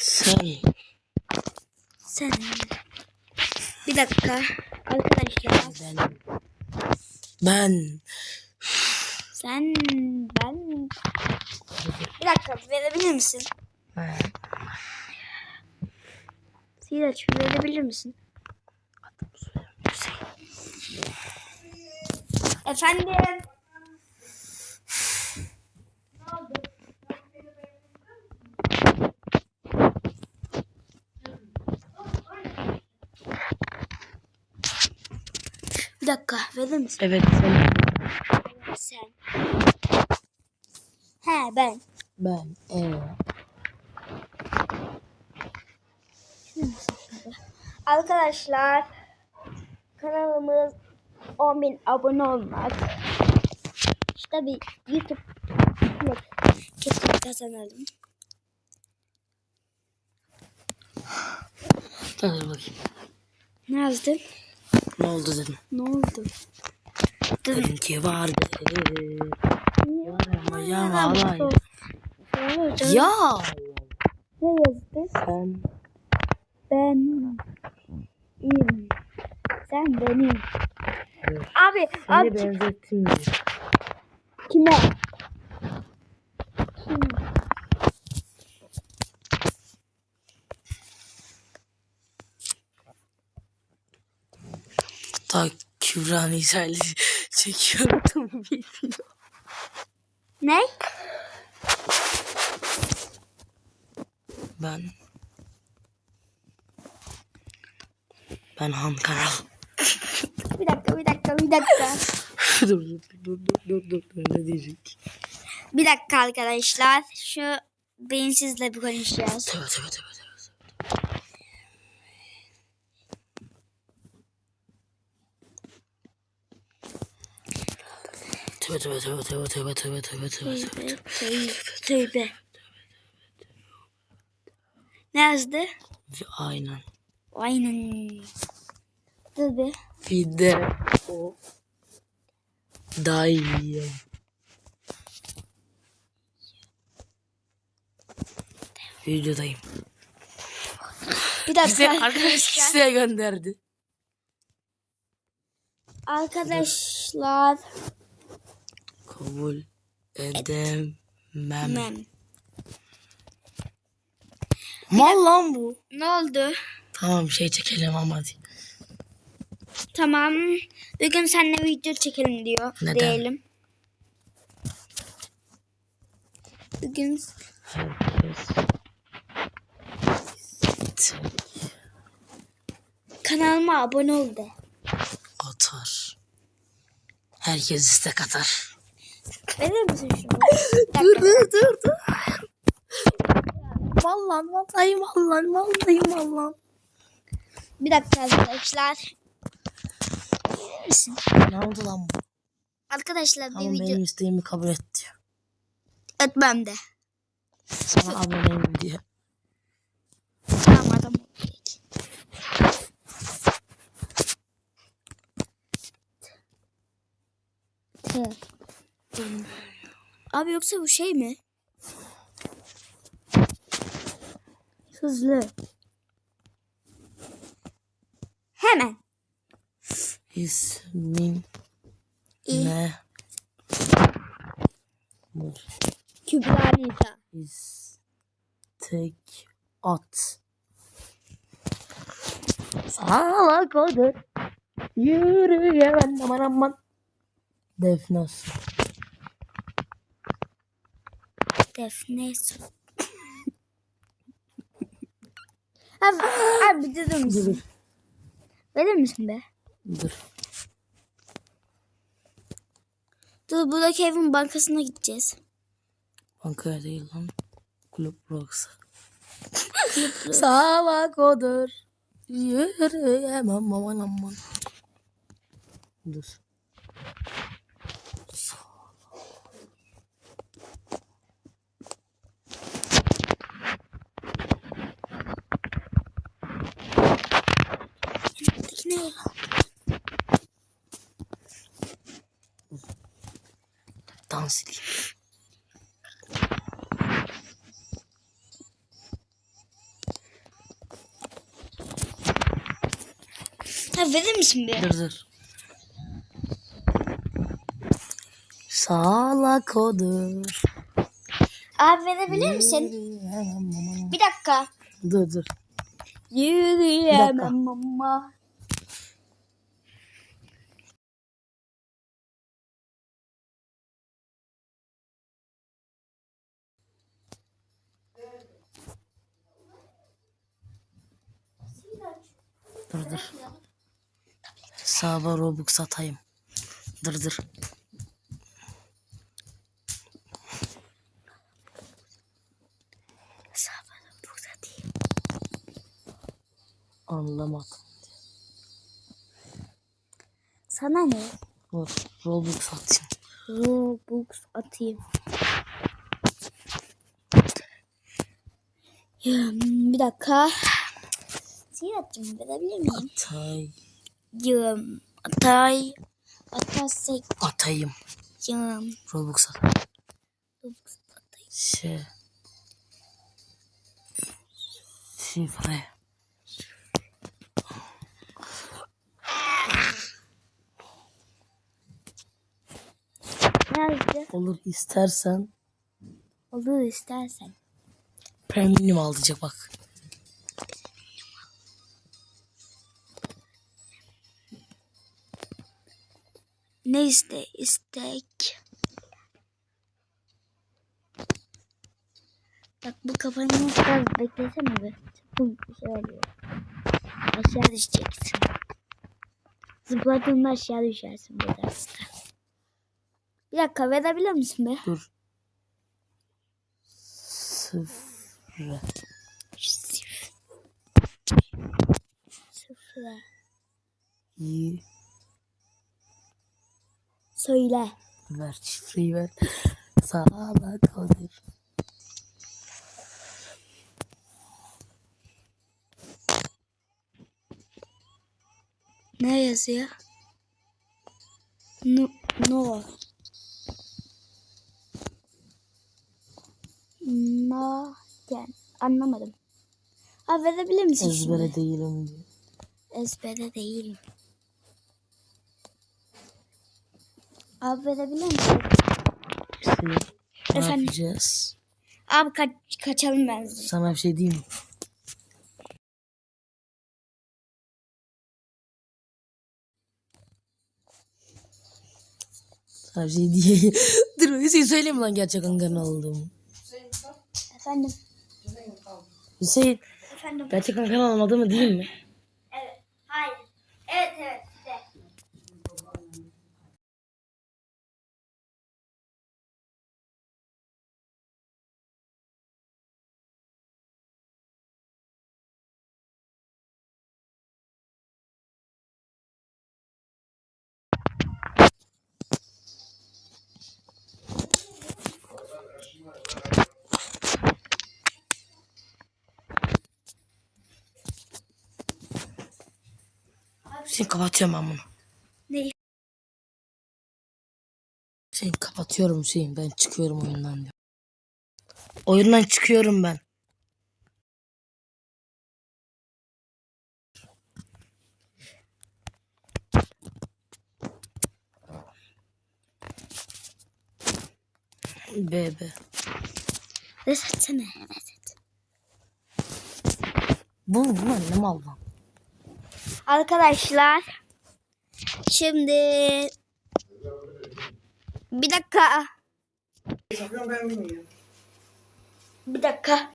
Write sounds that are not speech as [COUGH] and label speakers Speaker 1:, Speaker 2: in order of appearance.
Speaker 1: Sen.
Speaker 2: Sen. Bir dakika. Arkadaşlar.
Speaker 1: Ben. Ben.
Speaker 2: Sen. Ben. Bir dakika verebilir misin?
Speaker 1: Ben.
Speaker 2: Siraç verebilir misin? Efendim. Bir dakika verir misin?
Speaker 1: Evet sen.
Speaker 2: Sen. He ben.
Speaker 1: Ben. Evet.
Speaker 2: Arkadaşlar kanalımız 10.000 abone olmak. İşte bir YouTube kesin kazanalım.
Speaker 1: Hadi bakayım.
Speaker 2: Ne yazdın?
Speaker 1: Ne oldu dedim.
Speaker 2: Ne oldu?
Speaker 1: Dedim ki vardı. Yarama yama
Speaker 2: Ya.
Speaker 1: alay.
Speaker 2: Ne
Speaker 1: Ya.
Speaker 2: yazdın?
Speaker 1: Sen.
Speaker 2: Ben iyiyim. Sen benim.
Speaker 1: Evet.
Speaker 2: Abi,
Speaker 1: Seni
Speaker 2: abi
Speaker 1: benzettim
Speaker 2: kime? Kime?
Speaker 1: Ta Kübra misali çekiyordum video.
Speaker 2: Ne?
Speaker 1: Ben. Ben Han.
Speaker 2: Bir dakika, bir dakika, bir dakika. [LAUGHS]
Speaker 1: dur dur dur dur dur dur ne diyecek?
Speaker 2: Bir dakika arkadaşlar. Şu beyinsizle bir konuşacağız.
Speaker 1: Tövbe tövbe tövbe tövbe. Tövbe tövbe tövbe tövbe tövbe tövbe tövbe tövbe tövbe.
Speaker 2: Tövbe. Ne yazdı?
Speaker 1: Aynen.
Speaker 2: Aynen. Dur be.
Speaker 1: Bir de o dayı. Videodayım.
Speaker 2: Bir dakika
Speaker 1: Bize arkadaş [LAUGHS] size gönderdi.
Speaker 2: Arkadaşlar.
Speaker 1: Kabul edemem.
Speaker 2: Mem.
Speaker 1: Mal lan bu.
Speaker 2: Ne oldu?
Speaker 1: Tamam şey çekelim ama hadi.
Speaker 2: Tamam. Bugün seninle video çekelim diyor.
Speaker 1: Neden?
Speaker 2: Diyelim. Bugün
Speaker 1: Herkes.
Speaker 2: kanalıma abone ol de.
Speaker 1: atar. Herkes istek atar.
Speaker 2: Verir misin şunu? [LAUGHS]
Speaker 1: Dur dur dur dur. Vallahi vallahi vallahi vallahi vallahi.
Speaker 2: Bir dakika arkadaşlar.
Speaker 1: Ne oldu lan bu?
Speaker 2: Arkadaşlar bir
Speaker 1: Ama
Speaker 2: video
Speaker 1: benim isteğimi kabul et diyor.
Speaker 2: etmem de.
Speaker 1: Sana aboneyim diye.
Speaker 2: Tamam adam. Abi yoksa bu şey mi? Hızlı. Hemen.
Speaker 1: İsmin
Speaker 2: İyi.
Speaker 1: ne?
Speaker 2: Kübra Nisa.
Speaker 1: istek at. Sağlık odur. Yürüyemem aman aman. Defne Su.
Speaker 2: Defne Su. [LAUGHS] abi, abi durur
Speaker 1: Dur
Speaker 2: musun? Verir misin be?
Speaker 1: dur.
Speaker 2: Dur buradaki evin bankasına gideceğiz.
Speaker 1: Bankaya değil lan. Kulüp Rocksa. [LAUGHS] Salak odur. Yürüyemem aman aman. Dur. dans edeyim.
Speaker 2: Ha verir misin bir?
Speaker 1: Dur dur. Salak odur.
Speaker 2: Abi verebilir misin? Bir dakika.
Speaker 1: Dur dur.
Speaker 2: Yürüyemem ama.
Speaker 1: Dur. Hesaba Robux satayım. Dur dur.
Speaker 2: Hesabını burada değil.
Speaker 1: Anlamadım.
Speaker 2: Sana ne?
Speaker 1: Dur. Robux satayım.
Speaker 2: Robux atayım. Ya, bir dakika. Ziyaretimi verebilir miyim?
Speaker 1: Atay.
Speaker 2: Yım. Atay. Atasek.
Speaker 1: Atayım.
Speaker 2: Yım.
Speaker 1: Robux atayım.
Speaker 2: Robux atay.
Speaker 1: Şey. Şifre.
Speaker 2: Nerede?
Speaker 1: Olur istersen
Speaker 2: Olur istersen.
Speaker 1: premium alacak bak.
Speaker 2: Ne iste? istek. Bak bu kafanı biraz beklesene be. Bu şey oluyor. Aşağı düşeceksin. Zıpladığında aşağı düşersin bu derste. Bir dakika verebilir misin be?
Speaker 1: Dur. Sıfır.
Speaker 2: Sıfır. Sıfır.
Speaker 1: İyi.
Speaker 2: Söyle.
Speaker 1: Ver şifreyi ver. Salak odur.
Speaker 2: Ne yazıyor? No. No. Nagen. Anlamadım. Ha verebilir misin şimdi?
Speaker 1: Ezbere değilim diyor.
Speaker 2: Ezbere değilim. Abi verebilir misin?
Speaker 1: İşte ne
Speaker 2: Efendim?
Speaker 1: yapacağız?
Speaker 2: Abi kaç, kaçalım ben.
Speaker 1: Sana bir şey diyeyim mi? Sana bir şey diyeyim. [LAUGHS] Dur Hüseyin söyleyeyim lan gerçek Ankara'nın olduğumu.
Speaker 2: Efendim.
Speaker 1: Hüseyin
Speaker 2: Efendim.
Speaker 1: gerçek Ankara'nın olmadığımı değil mi?
Speaker 2: Evet. Hayır. Evet evet.
Speaker 1: Hüseyin kapatıyorum ben bunu.
Speaker 2: Ne?
Speaker 1: Hüseyin kapatıyorum Hüseyin. Ben çıkıyorum oyundan diyor. Oyundan çıkıyorum ben. Bebe.
Speaker 2: Resetsene. Reset.
Speaker 1: Bu bu annem aldım.
Speaker 2: Arkadaşlar. Şimdi bir dakika. Bir dakika.